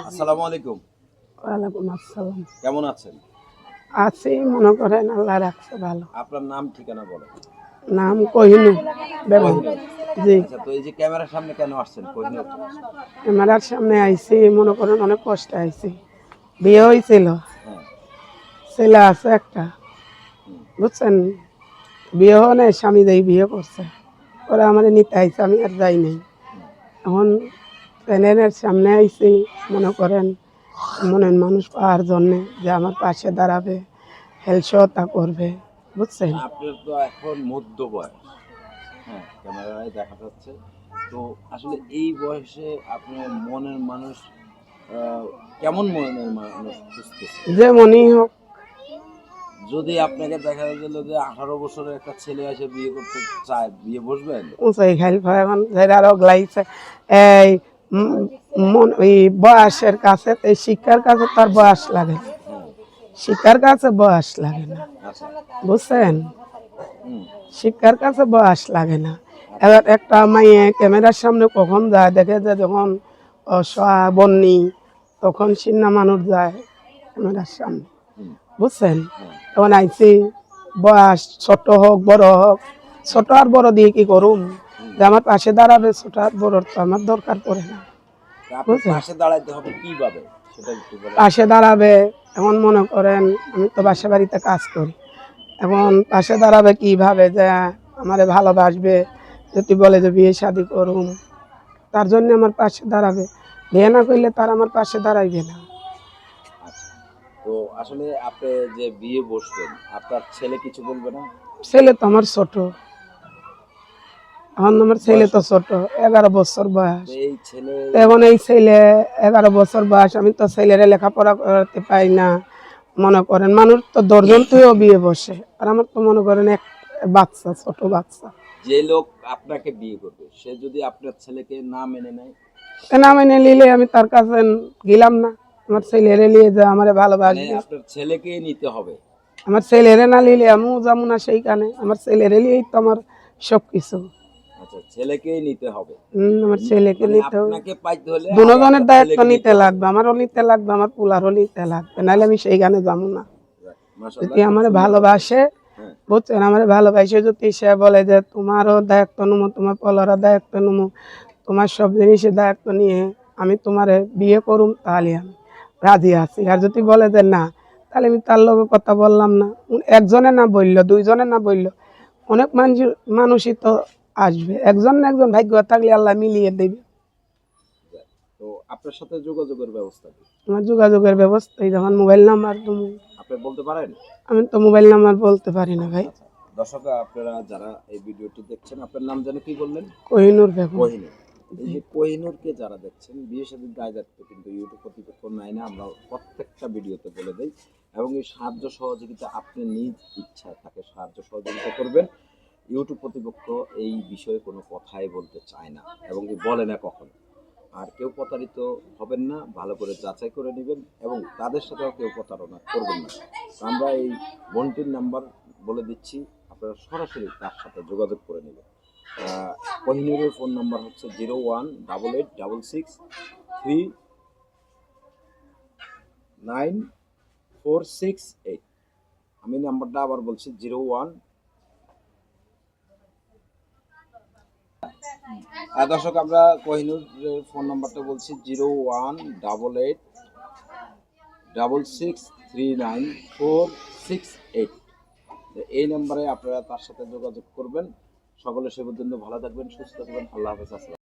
আসসালামু আলাইকুম। ওয়ালাইকুম আসসালাম। কেমন আছেন? আছি মনে করেন আল্লাহ রাখছে ভালো। আপনার নাম ঠিকানা বলেন। নাম কহিনু বেগম জি। আচ্ছা তো এই যে ক্যামেরার সামনে কেন আসছেন ক্যামেরার সামনে আইছি মনে করেন অনেক কষ্ট আইছি। বিয়ে হয়েছিল হ্যাঁ। ছেলে আছে একটা। বুঝছেন? বিয়ে স্বামী বিয়ে করছে। ওরা আমার নিতে আইছে আমি আর যাই নাই। এখন প্যানেলের সামনে আইছি মনে করেন মনের মানুষ পাওয়ার জন্যে যে আমার পাশে দাঁড়াবে হেল্প সহতা করবে বুঝছেন? আপনার তো এখন মধ্য বয়স। হ্যাঁ ক্যামেরায় দেখা যাচ্ছে। তো আসলে এই বয়সে আপনার মনের মানুষ কেমন মনের মানুষ খুঁজতেছে হোক। যদি আপনাকে দেখা গেল যে আঠারো বছরের একটা ছেলে এসে বিয়ে করতে চায় বিয়ে বসবেন? উঁচাই খাইল এখন যারা লাগছে এই বয়সের কাছে, এই শিক্ষার কাছে তার বয়স লাগে না। শিক্ষার কাছে বয়স লাগে না, বুঝছেন? শিক্ষার কাছে বয়স লাগে না। এবার একটা মাইয়ে ক্যামেরার সামনে কখন যায়, দেখে যে যখন অসহায় বন্যি তখন সিন্না মানুষ যায় ক্যামেরার সামনে, বুঝছেন? তখন আইসি বয়স ছোট হোক, বড় হোক, ছোট আর বড় দিয়ে কি করুম? যে আমার পাশে দাঁড়াবে ছোট বড় তো আমার দরকার পড়ে না। পাশে দাঁড়াইতে হবে কীভাবে? পাশে দাঁড়াবে এখন মনে করেন আমি তো বাসা বাড়িতে কাজ করি। এখন পাশে দাঁড়াবে কীভাবে যে আমারে ভালোবাসবে যদি বলে যে বিয়ে শাদি করুম তার জন্য আমার পাশে দাঁড়াবে। বিয়ে না করলে তার আমার পাশে দাঁড়াইবে না। আচ্ছা। তো আসলে আপনি যে বিয়ে বসবেন আপনার ছেলে কিছু বলবে না? ছেলে তো আমার ছোট। এখন আমার ছেলে তো ছোট এগারো বছর বয়স। তো এই ছেলে। এখন এই ছেলে এগারো বছর বয়স আমি তো ছেলেরা লেখাপড়া করতে পাই না। মনে করেন মানুষ তো দশজন তুইও বিয়ে বসে আর আমার তো মনে করেন এক বাচ্চা ছোট বাচ্চা। যে লোক আপনাকে বিয়ে করবে সে যদি আপনার ছেলেকে না মেনে নেয়? না মেনে নিলে আমি তার কাছে গেলাম না। আমার ছেলেরে নিয়ে যা আমারে মানে ভালোবাসবে আপনার ছেলেকে নিতে হবে। আমার ছেলেরে না নিলে আমিও যাব না সেইখানে। আমার ছেলেরে নিয়েই তো আমার সব কিছু আচ্ছা ছেলেকেই নিতে হবে। আমার ছেলেকে মানে নিতে হবে। আপনাকে পাইতে হলে দুজনের দায়িত্ব নিতে লাগবে নিতে লাগবে আমার পুলারও নিতে লাগবে নাহলে আমি সেইখানে যাব না। যদি আমার ভালোবাসে হ্যাঁ। বুঝছেন আমার ভালোবাসে যদি সে বলে যে তোমারও দায়িত্ব নেব তোমার পলারও দায়িত্ব নেব তোমার সব জিনিসের দায়িত্ব নিয়ে আমি তোমার বিয়ে করুম তাহলে আমি রাজি আছি। আর যদি বলে যে না তাহলে আমি তার লগে কথা বললাম না। একজনে না বলল দুইজনে না বলল। অনেক মানুষ মানুষই তো আসবে। একজন না একজন ভাগ্য থাকলে আল্লাহ মিলিয়ে দেবে। তো আপনার সাথে যোগাযোগের ব্যবস্থা কি? আমার যোগাযোগের ব্যবস্থাই যখন মোবাইল নাম্বার তুমি আপনি বলতে পারেন? আমি তো মোবাইল নাম্বার বলতে পারি না ভাই। আচ্ছা দর্শক আপনারা যারা এই ভিডিওটি দেখছেন আপনার নাম যেন কি বললেন? কোহিনুর বেগম। কোহিনুর। এই যে কোহিনুরকে যারা দেখছেন বিয়ে সাথে দায় দায়িত্ব কিন্তু ইউটিউব কর্তৃপক্ষ নেয় না আমরা প্রত্যেকটা ভিডিওতে বলে দেই। এবং এই সাহায্য সহযোগিতা আপনি নিজ ইচ্ছায় তাকে সাহায্য সহযোগিতা করবেন। ইউটিউব কর্তৃপক্ষ এই বিষয়ে কোনো কথাই বলতে চায় না এবং বলে না কখনো। আর কেউ প্রতারিত হবেন না, ভালো করে যাচাই করে নেবেন এবং তাদের সাথেও কেউ প্রতারণা করবেন না। আমরা এই বোনটির নাম্বার বলে দিচ্ছি, আপনারা সরাসরি তার সাথে যোগাযোগ করে নেবেন। কোহিনুরের ফোন নাম্বার হচ্ছে zero one double eight double six three nine four six eight. আমি নাম্বারটা আবার বলছি, জিরো ওয়ান দর্শক, আমরা কোহিনুর ফোন নাম্বারটা বলছি zero one double eight double six three nine four six eight এই নাম্বারে আপনারা তার সাথে যোগাযোগ করবেন। সকলে সেবার জন্য ভালো থাকবেন, সুস্থ থাকবেন। আল্লাহ হাফেজ, আসসালাম